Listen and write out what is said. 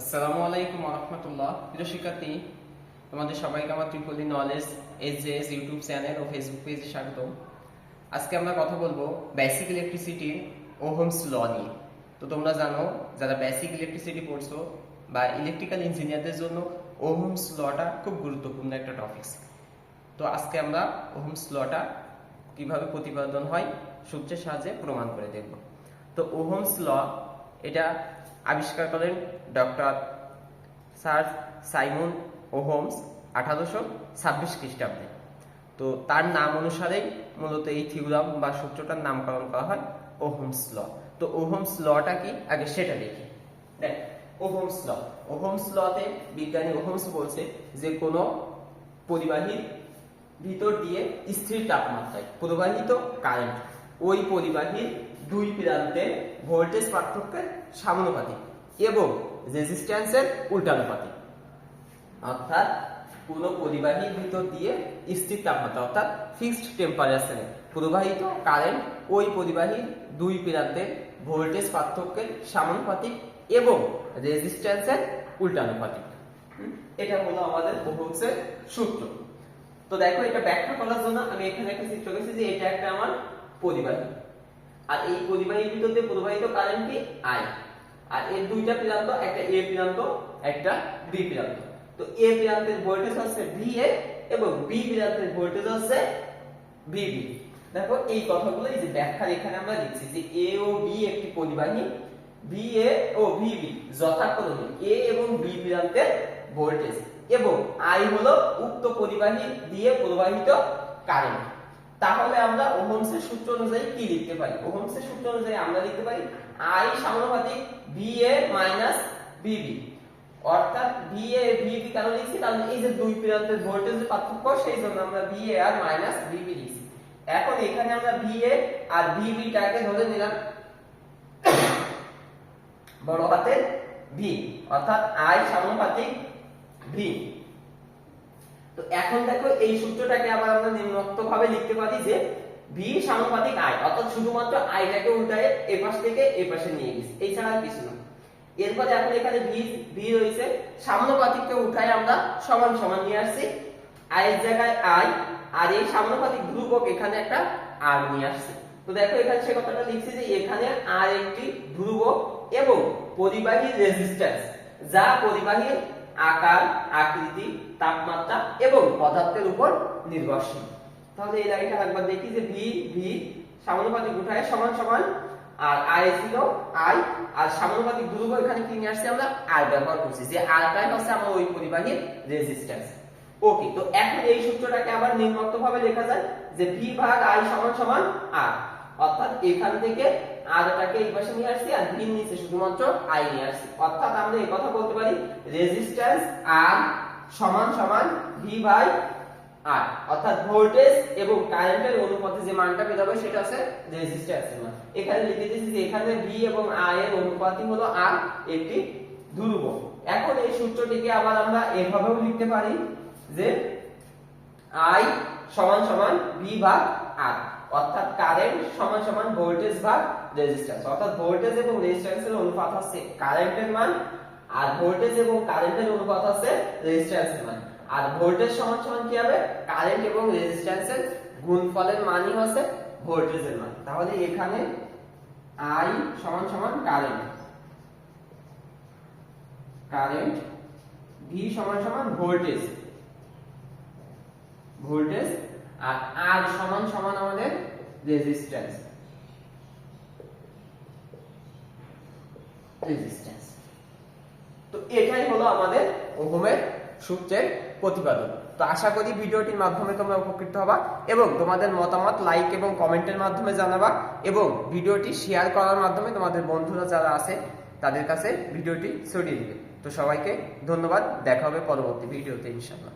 আসসালামু আলাইকুম রহমতুল্লাহ। প্রিয় শিক্ষার্থী, তোমাদের সবাইকে আমার ত্রিপলি knowledge S J S YouTube channel ও ফেসবুক পেজে স্বাগত আজকে আমরা কথা বলব বেসিক ইলেকট্রিসিটির ওহমস ল নিয়ে। তো তোমরা জানো, যারা বেসিক ইলেকট্রিসিটি পড়ছো বা ইলেকট্রিক্যাল ইঞ্জিনিয়ারদের জন্য ওহমস লটা খুব গুরুত্বপূর্ণ একটা টপিকস তো আজকে আমরা ওহমস লটা কীভাবে প্রতিপাদন হয়, সূত্রের সাহায্যে প্রমাণ করে দেখব। তো ওহমস ল এটা আবিষ্কার করেন ডক্টর স্যার সাইমন ওহমস আঠারোশো ছাব্বিশ খ্রিস্টাব্দে। তো তার নাম অনুসারেই মূলত এই থিওরাম বা সূত্রটার নামকরণ করা হয় ওহমস ল। তো ওহমস লটা কি? আগে সেটা দেখি। দেখ, ওহমস ল। ওহমস লতে বিজ্ঞানী ওহমস বলছে যে কোনো পরিবাহীর ভিতর দিয়ে স্থির তাপমাত্রায় প্রবাহিত কারেন্ট ওই পরিবাহীর দুই প্রান্তে ভোল্টেজ পার্থক্যের সামানুপাতিক এবং রেজিস্ট্যান্সের উল্টানুপাতিক অর্থাৎ কোনো পরিবাহীর ভিতর দিয়ে স্থির তাপমাত্রা, অর্থাৎ ফিক্সড টেম্পারেচারে প্রবাহিত কারেন্ট ওই পরিবাহীর দুই প্রান্তে ভোল্টেজ পার্থক্যের সামানুপাতিক এবং রেজিস্ট্যান্সের উল্টানুপাতিক এটা হলো আমাদের ওহমসের সূত্র। তো দেখো, এটা ব্যাখ্যা করার জন্য আমি এখানে একটা চিত্র করেছি যে এটা একটা আমার পরিবাহী। আর এই পরিবাহীর ভিতর দিয়ে প্রবাহিত কারেন্ট কি? আই আর এর দুইটা প্রান্ত, একটা এ প্রান্ত, একটা বি প্রান্ত। তো এ প্রান্তের ভোল্টেজ হচ্ছে ভিএ এবং বি প্রান্তের ভোল্টেজ হচ্ছে ভিবি দেখো, এই কথাগুলো এই যে ব্যাখ্যা এখানে আমরা লিখছি যে এ ও বি একটি পরিবাহী বি এ ও ভিবি যথাক্রমে এ এবং বি প্রান্তের ভোল্টেজ এবং আই হলো উক্ত পরিবাহী দিয়ে প্রবাহিত কারেন্ট তাহলে আমরা ওহমসের সূত্র অনুযায়ী কি লিখতে পারি? ওহমসের সূত্র অনুযায়ী আমরা লিখতে পারি আই সমানুপাতিক ভিএ মাইনাস ভিবি অর্থাৎ ভিএ ভিবি কেন লিখছি? কারণ এই যে দুই প্রান্তের ভোল্টেজের পার্থক্য, সেই জন্য আমরা ভিএ আর মাইনাস ভিবি লিখছি। এখন এখানে আমরা ভিএ আর ভিবিটাকে ধরে নিলাম বড় হাতের ভি অর্থাৎ আই সমানুপাতিক ভি তো এখন দেখো এই সূত্রটাকে আবার আমরা নিম্নোক্ত ভাবে লিখতে পারি যে ভি সমানুপাতিক আই অর্থাৎ শুধুমাত্র আইটাকে উল্টায় এ পাশ থেকে এ পাশে নিয়ে গেছি এছাড়া আর কিছু না। এরপরে এখন এখানে ভি ভি রয়েছে। সামানুপাতিককে উঠায় আমরা সমান সমান নিয়ে আসছি। আই এর জায়গায় আই আর এই সামানুপাতিক ধ্রুবক এখানে একটা আর নিয়ে আসছি। তো দেখো এখানে সে কথাটা লিখছি যে এখানে আর একটি ধ্রুবক এবং পরিবাহী রেজিস্ট্যান্স যা পরিবাহীর আকার, আকৃতি, তাপমাত্রা এবং পদার্থের উপর নির্ভরশীল। তাহলে এই লাইনটা একবার দেখি যে ভি ভি সমানুপাতিক উঠায় সমান সমান আর আই ছিল আই আর সমানুপাতিক ধ্রুব এখানে কি নিয়ে আসছি আমরা? আর ব্যবহার করছি, যে আরটাই হচ্ছে আমার ওই পরিবাহীর রেজিস্ট্যান্স ওকে তো এখন এই সূত্রটাকে আবার নিম্নোক্ত ভাবে লেখা যায় যে ভি ভাগ আই সমান সমান আর অর্থাৎ এখান থেকে আরটাকে এই পাশে নিয়ে আসছি আর ভি নিচে শুধুমাত্র আই নিয়ে আসছি। অর্থাৎ আমরা এই কথা বলতে পারি রেজিস্ট্যান্স আর সমান সমান ভি বাই আর অর্থাৎ ভোল্টেজ এবং কারেন্টের অনুপাতে যে মানটা পেয়ে যাবে সেটা হচ্ছে রেজিস্ট্যান্সের মান। এখানে লিখে দিয়েছি যে এখানে ভি এবং আই এর অনুপাতই হলো আর একটি ধ্রুবক। এখন এই সূত্রটিকে আবার আমরা এভাবেও লিখতে পারি যে আই সমান সমান ভি ভাগ আর অর্থাৎ কারেন্ট সমান সমান ভোল্টেজ ভাগ রেজিস্ট্যান্স অর্থাৎ ভোল্টেজ এবং রেজিস্ট্যান্সের অনুপাত হচ্ছে কারেন্টের মান, আর ভোল্টেজ এবং কারেন্টের অনুপাত হচ্ছে রেজিস্ট্যান্সের মান। আর ভোল্টেজ সমান সমান কি হবে? কারেন্ট এবং রেজিস্ট্যান্সের গুণফলের মানই হচ্ছে ভোল্টেজের মান। তাহলে এখানে আই সমান সমান কারেন্ট কারেন্ট ভি সমান সমান ভোল্টেজ ভোল্টেজ আর আর সমান সমান আমাদের রেজিস্ট্যান্স রেজিস্ট্যান্স তো এটাই হলো আমাদের ওহমের সূত্রের প্রতিপাদন। তো আশা করি ভিডিওটির মাধ্যমে তোমরা উপকৃত হবা এবং তোমাদের মতামত লাইক এবং কমেন্টের মাধ্যমে জানাবা এবং ভিডিওটি শেয়ার করার মাধ্যমে তোমাদের বন্ধুরা যারা আছে, তাদের কাছে ভিডিওটি ছড়িয়ে দিবে। তো সবাইকে ধন্যবাদ। দেখা হবে পরবর্তী ভিডিওতে ইনশাআল্লাহ।